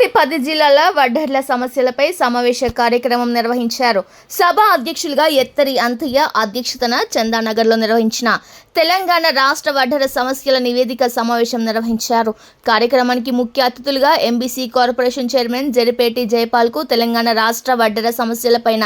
ఉమ్మడి పది జిల్లాల వడ్డర్ల సమస్యలపై సమావేశ కార్యక్రమం నిర్వహించారు. సభ అధ్యక్షులుగా ఎత్తరి అంతయ్య అధ్యక్షతన చందానగర్లో నిర్వహించిన తెలంగాణ రాష్ట్ర వడ్డర సమస్యల నివేదిక సమావేశం నిర్వహించారు. కార్యక్రమానికి ముఖ్య అతిథులుగా ఎంబీసీ కార్పొరేషన్ చైర్మన్ జరిపేటి జయపాల్కు తెలంగాణ రాష్ట్ర వడ్డర సమస్యలపైన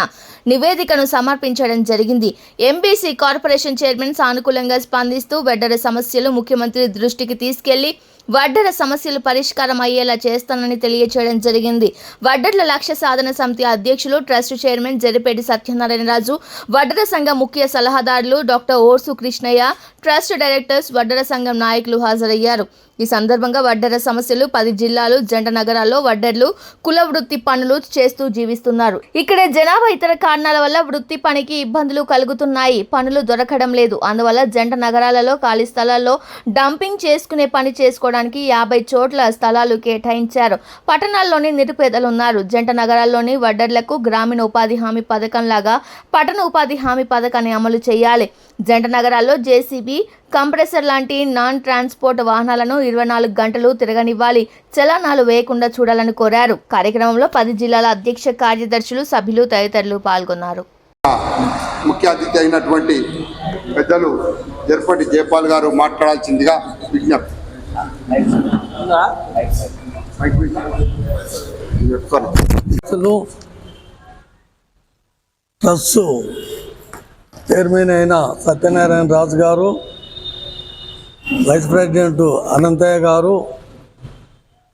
నివేదికను సమర్పించడం జరిగింది. ఎంబీసీ కార్పొరేషన్ చైర్మన్ సానుకూలంగా స్పందిస్తూ వడ్డర సమస్యలు ముఖ్యమంత్రి దృష్టికి తీసుకెళ్ళి వడ్డర సమస్యలు పరిష్కారం అయ్యేలా చేస్తానని తెలియచేయడం జరిగింది. వడ్డర్ల లక్ష్య సాధన సమితి అధ్యక్షులు ట్రస్ట్ చైర్మన్ జరిపేటి సత్యనారాయణరాజు వడ్డర సంఘం ముఖ్య సలహాదారులు doctor Orsu Krishnaiah trust directors వడ్డర సంఘం నాయకులు హాజరయ్యారు. ఈ సందర్భంగా వడ్డర సమస్యలు పది జిల్లాలు జంట నగరాల్లో వడ్డర్లు కుల వృత్తి పనులు చేస్తూ జీవిస్తున్నారు. ఇక్కడే జనాభా ఇతర కారణాల వల్ల వృత్తి పనికి ఇబ్బందులు కలుగుతున్నాయి. పనులు దొరకడం లేదు. అందువల్ల జంట నగరాలలో ఖాళీ స్థలాల్లో డంపింగ్ చేసుకునే పని చేసుకోవడం చేసుకోవడానికి యాభై చోట్ల స్థలాలు కేటాయించారు. పట్టణాల్లోని నిరుపేదలు ఉన్నారు జంట నగరాల్లోని వడ్డర్లకు గ్రామీణ ఉపాధి హామీ పథకం లాగా పట్టణ ఉపాధి హామీ పథకాన్ని అమలు చేయాలి. జంట నగరాల్లో జేసీబీ కంప్రెసర్ లాంటి నాన్ ట్రాన్స్పోర్ట్ వాహనాలను ఇరవై నాలుగు గంటలు తిరగనివ్వాలి. చలనాలు వేయకుండా చూడాలని కోరారు. కార్యక్రమంలో పది జిల్లాల అధ్యక్ష కార్యదర్శులు సభ్యులు తదితరులు పాల్గొన్నారు. ముఖ్య అతిథి అయినటువంటి పెద్దలు జర్పటి జయపాల్ గారు మాట్లాడాల్సిందిగా విజ్ఞప్తి అసలు ట్రస్ట్ చైర్మన్ అయిన సత్యనారాయణ రాజు గారు వైస్ ప్రెసిడెంట్ అనంతయ్య గారు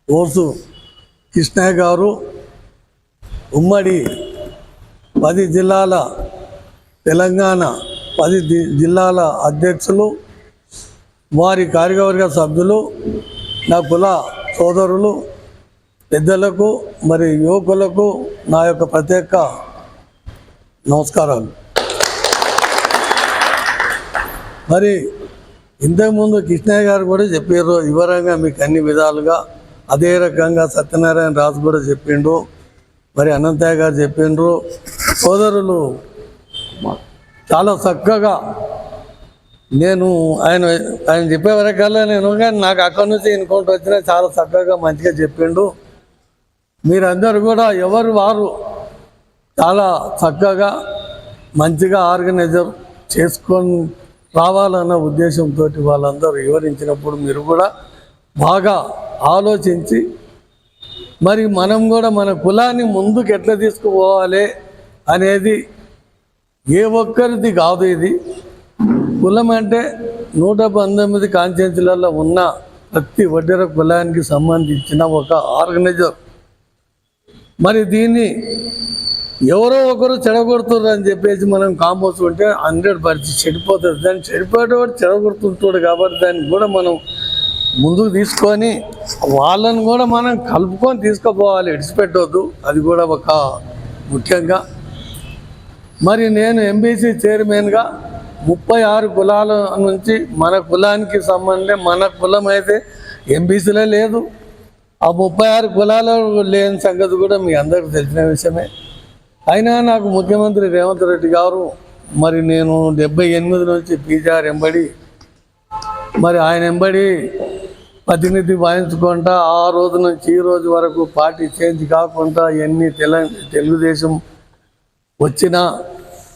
ఓసు కృష్ణయ్య గారు ఉమ్మడి పది జిల్లాల తెలంగాణ పది జిల్లాల అధ్యక్షులు వారి కార్యవర్గ సభ్యులు నా కుల సోదరులు పెద్దలకు మరి యువకులకు నా యొక్క ప్రత్యేక నమస్కారాలు. మరి ఇంతకుముందు కృష్ణయ్య గారు కూడా చెప్పారు వివరంగా మీకు అన్ని విధాలుగా అదే రకంగా సత్యనారాయణ రాజు కూడా చెప్పిండు మరి అనంతయ్య గారు చెప్పిండ్రు. సోదరులు చాలా చక్కగా నేను ఆయన ఆయన చెప్పే వరకల్లా నేను కానీ నాకు అక్కడి నుంచి ఇన్కౌంటర్ వచ్చినా చాలా చక్కగా మంచిగా చెప్పిండు. మీరందరూ కూడా ఎవరు వారు చాలా చక్కగా మంచిగా ఆర్గనైజర్ చేసుకొని రావాలన్న ఉద్దేశంతో వాళ్ళందరూ వివరించినప్పుడు మీరు కూడా బాగా ఆలోచించి మరి మనం కూడా మన కులాన్ని ముందుకు ఎట్లా తీసుకుపోవాలి అనేది ఏ ఒక్కరిది కాదు ఇది. కులం అంటే నూట పంతొమ్మిది కాన్స్టిట్యున్సీలలో ఉన్న ప్రతి వడ్డెర కులానికి సంబంధించిన ఒక ఆర్గనైజర్. మరి దీన్ని ఎవరో ఒకరు చెడగొడుతున్నారు అని చెప్పేసి మనం కాంపోస్ ఉంటే హండ్రెడ్ పర్సెంట్ చెడిపోతుంది. దాన్ని చెడిపోయేటవాడు చెడగొడుతుంటాడు కాబట్టి దాన్ని కూడా మనం ముందుకు తీసుకొని వాళ్ళని కూడా మనం కలుపుకొని తీసుకుపోవాలి. విడిచిపెట్టవద్దు అది కూడా ఒక ముఖ్యంగా. మరి నేను ఎంబీసీ చైర్మన్గా ముప్పై ఆరు కులాల నుంచి మన కులానికి సంబంధం మన కులం అయితే ఎంబీసీలో లేదు. ఆ ముప్పై ఆరు కులాలు లేని సంగతి కూడా మీ అందరికీ తెలిసిన విషయమే. అయినా నాకు ముఖ్యమంత్రి రేవంత్ రెడ్డి గారు మరి నేను డెబ్బై ఎనిమిది నుంచి పీజీఆర్ ఎంబడి మరి ఆయన ఎంబడి ప్రతినిధి వాయించుకుంటా ఆ రోజు నుంచి ఈ రోజు వరకు పార్టీ చేంజ్ కాకుండా ఎన్ని తెల తెలుగుదేశం వచ్చినా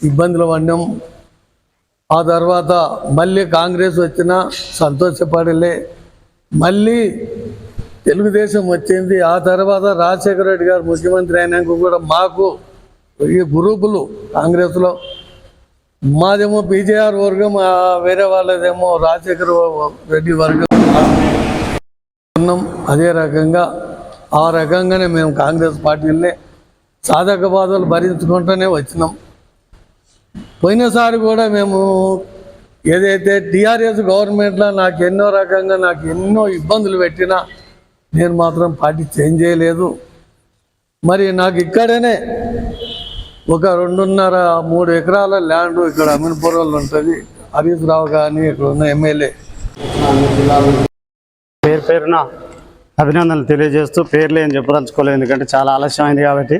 ఇబ్బందులు పడినాం ఆ తర్వాత మళ్ళీ కాంగ్రెస్ వచ్చినా సంతోషపడలే. మళ్ళీ తెలుగుదేశం వచ్చింది. ఆ తర్వాత రాజశేఖర రెడ్డి గారు ముఖ్యమంత్రి అయినాక కూడా మాకు ఈ గ్రూపులు కాంగ్రెస్లో. మాదేమో పీజేఆర్ వర్గం వేరే వాళ్ళదేమో రాజశేఖర రెడ్డి వర్గం. ఉన్నాం అదే రకంగా ఆ రకంగానే మేము కాంగ్రెస్ పార్టీలనే సాధక బాధలు భరించుకుంటూనే వచ్చినాం. పోయినసారి కూడా మేము ఏదైతే టీఆర్ఎస్ గవర్నమెంట్లో నాకు ఎన్నో రకంగా నాకు ఎన్నో ఇబ్బందులు పెట్టినా నేను మాత్రం పార్టీ చేంజ్ చేయలేదు. మరి నాకు ఇక్కడనే ఒక రెండున్నర మూడు ఎకరాల ల్యాండ్ ఇక్కడ అమీన్పురంలో ఉంటుంది. హరీష్ రావు కానీ ఇక్కడ ఉన్న ఎమ్మెల్యే. పేరు పేరున అభినందనలు తెలియజేస్తూ పేర్లు ఏం చెప్పదలుచుకోలేదు ఎందుకంటే చాలా ఆలస్యమైంది కాబట్టి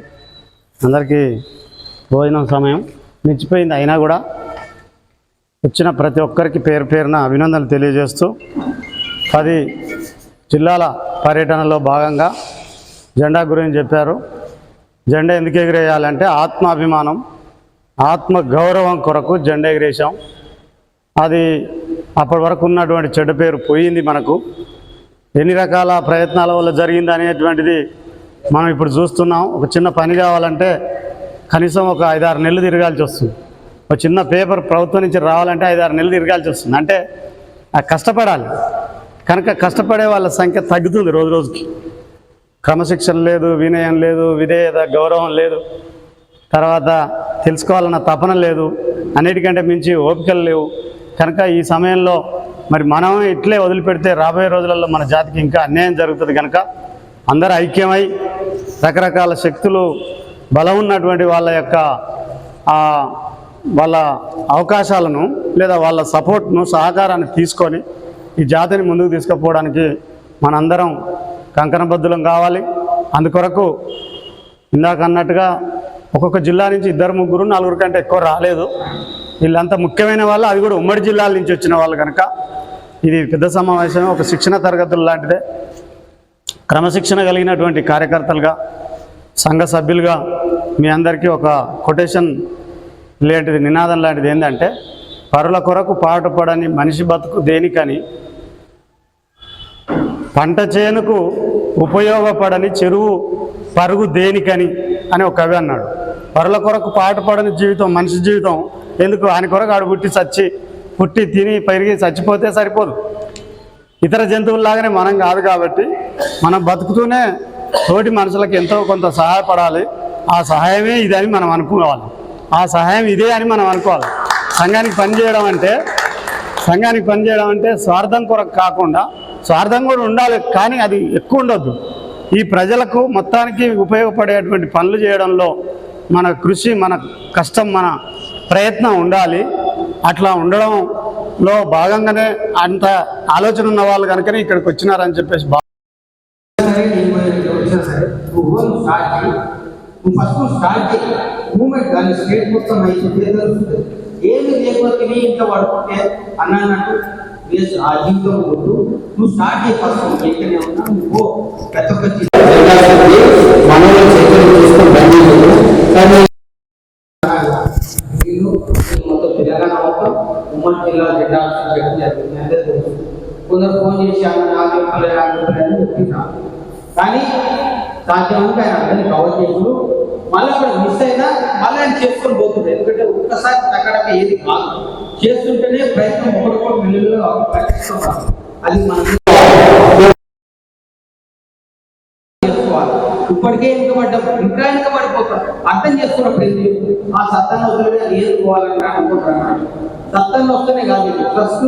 అందరికీ భోజనం సమయం. మించిపోయింది. అయినా కూడా వచ్చిన ప్రతి ఒక్కరికి పేరు పేరున అభినందనలు తెలియజేస్తూ పది జిల్లాల పర్యటనలో భాగంగా జెండా గురించి చెప్పారు. జెండా ఎందుకు ఎగిరేయాలంటే ఆత్మాభిమానం ఆత్మ గౌరవం కొరకు జెండా ఎగిరేసాం అది అప్పటి వరకు ఉన్నటువంటి చెడ్డ పేరు పోయింది మనకు. ఎన్ని రకాల ప్రయత్నాల వల్ల జరిగింది అనేటువంటిది మనం ఇప్పుడు చూస్తున్నాం. ఒక చిన్న పని కావాలంటే కనీసం ఒక ఐదారు నెలలు తిరగాల్సి వస్తుంది. ఒక చిన్న పేపర్ ప్రభుత్వం నుంచి రావాలంటే ఐదారు నెలలు తిరగాల్సి వస్తుంది. అంటే ఆ కష్టపడాలి. కనుక కష్టపడే వాళ్ళ సంఖ్య తగ్గుతుంది రోజు రోజుకి. క్రమశిక్షణ లేదు వినయం లేదు విధేయత గౌరవం లేదు. తర్వాత తెలుసుకోవాలన్న తపన లేదు. అన్నిటికంటే మించి ఓపికలు లేవు. కనుక ఈ సమయంలో మరి మనం ఇట్లే వదిలిపెడితే రాబోయే రోజులలో మన జాతికి ఇంకా అన్యాయం జరుగుతుంది కనుక అందరూ ఐక్యమై రకరకాల శక్తులు బలం ఉన్నటువంటి వాళ్ళ యొక్క వాళ్ళ అవకాశాలను లేదా వాళ్ళ సపోర్ట్ను సహకారాన్ని తీసుకొని ఈ జాతిని ముందుకు తీసుకుపోవడానికి మనందరం కంకణబద్ధులం కావాలి. అందుకొరకు ఇందాక అన్నట్టుగా ఒక్కొక్క జిల్లా నుంచి ఇద్దరు ముగ్గురు నలుగురు కంటే ఎక్కువ రాలేదు. వీళ్ళంతా ముఖ్యమైన వాళ్ళు అది కూడా ఉమ్మడి జిల్లాల నుంచి వచ్చిన వాళ్ళు కనుక. ఇది పెద్ద సమావేశం ఒక శిక్షణ తరగతులు లాంటిదే. క్రమశిక్షణ కలిగినటువంటి కార్యకర్తలుగా సంఘ సభ్యులుగా మీ అందరికీ ఒక కొటేషన్ లాంటిది నినాదం లాంటిది ఏంటంటే పరుల కొరకు పాటుపడని మనిషి బతుకు దేనికని పంట చేనుకు ఉపయోగపడని చెరువు పరుగు దేనికని అని ఒక కవి అన్నాడు. పరుల కొరకు పాటుపడని జీవితం మనిషి జీవితం ఎందుకు? ఆయన కొరకు ఆడు పుట్టి చచ్చి పుట్టి తిని పెరిగి చచ్చిపోతే సరిపోదు. ఇతర జంతువుల్లాగానే మనం కాదు కాబట్టి మనం బతుకుతూనే తోటి మనుషులకు ఎంతో కొంత సహాయపడాలి. ఆ సహాయమే ఇదని మనం అనుకోవాలి. ఆ సహాయం ఇదే అని మనం అనుకోవాలి. సంఘానికి పనిచేయడం అంటే సంఘానికి పనిచేయడం అంటే స్వార్థం కొరకు కాకుండా స్వార్థం కూడా ఉండాలి కానీ అది ఎక్కువ ఉండొద్దు. ఈ ప్రజలకు మొత్తానికి ఉపయోగపడేటువంటి పనులు చేయడంలో మన కృషి మన కష్టం మన ప్రయత్నం ఉండాలి. అట్లా ఉండడంలో భాగంగానే అంత ఆలోచన ఉన్న వాళ్ళు కనుకనే ఇక్కడికి వచ్చినారని చెప్పేసి బాగా వచ్చినా సరే. నువ్వు నువ్వు స్టార్ట్ చేయి. నువ్వు ఫస్ట్ నువ్వు స్టార్ట్ చేయి. మూమెంట్ దాన్ని స్టేట్ మొత్తం అయితే తెలుస్తుంది ఏమి లేకపోతే నీ ఇంట్లో పడుకుంటే అన్నట్టు వేసి ఆ జీవితం వద్దు. నువ్వు స్టార్ట్ చేయి ఫస్ట్. నువ్వు ఎక్కడే ఉన్నా నువ్వు పో. ప్రతి ఒక్క చీ- మనలో చైతన్యం చేసుకొని బంద్ చేయలేదు. కానీ వీళ్ళు మొత్తం తెలంగాణ మొత్తం ఉమ్మడి జిల్లా జెండా పెట్టడం జరిగింది అంటే తెలుసు కొందరు ఫోన్ చేసి అన్న నాకు చెప్పలేదు నాకు చెప్పలేదు అని చెప్తున్నారు కానీ సాధ్యమంటే ఆయన అందరినీ కవర్ చేసుడు. మళ్ళీ అక్కడ మిస్ అయినా మళ్ళీ ఆయన చేసుకొని పోతుంది. ఎందుకంటే ఒక్కసారి అక్కడక్క ఏది కాదు. చేస్తుంటేనే ప్రయత్నం ఒకటికొకటి మెల్లుగా ప్రయత్నిస్తున్నారు అది మనం ఇప్పటికే వెనుకబడ్డాం ఇంకా వెనుకబడిపోతాం. అర్థం చేసుకున్నప్పుడు ఏంటి ఆ సత్తాన్ని వదిలి అది ఏదుకోవాలని అనుకుంటున్నాను. సత్తాన్ని వస్తేనే కాదు ఫస్ట్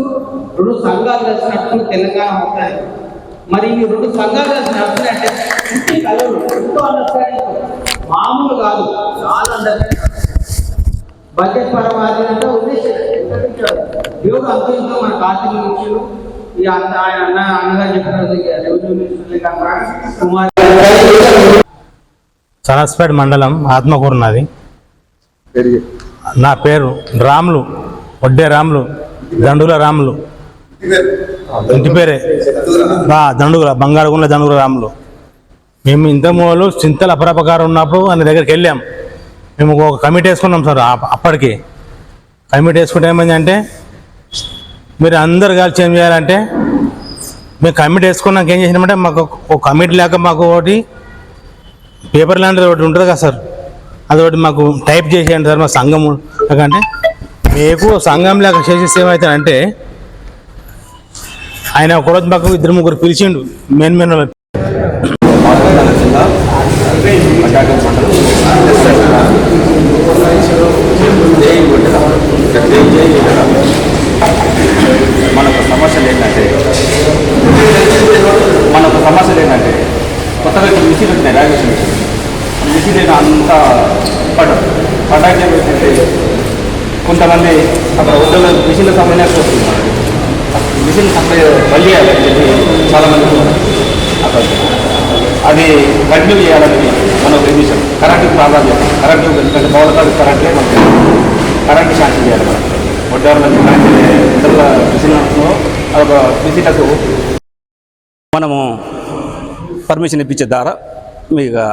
రెండు సంఘాలు కలిసి నడుస్తున్న తెలంగాణ మొత్తానికి. మరి ఈ రెండు సంఘాలు కలిసి నడుస్తున్నాయంటే ఇంటి కళలు ఎంతో అండర్స్టాండింగ్ మామూలు కాదు చాలా అండర్స్టాండింగ్ బడ్జెట్ పరమాది అంటే ఉద్దేశం ఎందుకంటే దేవుడు అంత మన కార్తీక ఇచ్చాడు ఈ అన్న ఆయన అన్న అన్నగారు చెప్పిన రెవెన్యూ కుమార్ సనస్పేట్ మండలం ఆత్మకూరు నాది. నా పేరు రాములు వడ్డే రాములు దండుగుల రాములు. ఇంటి పేరే దండుగుల బంగారుగుండ్ల దండుగుల రాములు. మేము ఇంతమూలు చింతల అపరపకారం ఉన్నప్పుడు ఆయన దగ్గరికి వెళ్ళాం. మేము ఒక కమిటీ వేసుకున్నాం సార్ అప్పటికి. కమిటీ వేసుకుంటే ఏమైందంటే మీరు అందరు కలిసి ఏం చేయాలంటే మేము కమిటీ వేసుకున్నాక ఏం చేసినామంటే మాకు ఒక కమిటీ లేక మాకు ఒకటి పేపర్ లాంటిది ఒకటి ఉంటుంది కదా సార్. అది ఒకటి మాకు టైప్ చేసేయండి సార్ మా సంఘం. అంటే మీకు సంఘం లేక చేసేసి ఏమవుతాడంటే ఆయన ఒకరోజు మాకు ఇద్దరు ముగ్గురు పిలిచిండు మెయిన్ మెయిన్ వాళ్ళు. మనకు సమస్యలు ఏంటంటే మనకు సమస్యలు ఏంటంటే కొత్తగా ఇప్పుడు మిషన్ వచ్చినాయి రైల్వే మిషన్ మిషన్ అయినా అంత పడ్డారు పడ్డాక ఏమైందంటే కొంతమంది అక్కడ ఉద్యోగ మిషన్ల సప్లై వస్తున్నారు మిషన్ సప్లై బలి అని చెప్పి చాలామంది అక్కడ అది కంటిన్యూ చేయాలని మనం ఒక విషయం ప్రాధాన్యత కరెంటు ఎందుకంటే పౌరకాలు కరెంటే మనకి కరెంటు శాంతి చేయాలి మనం. వడ్డారులకు కరెంట్ ఇతరుల మిషన్లో అదొక మిషన్లకు మనము పర్మిషన్ ఇప్పించే ద్వారా మీకు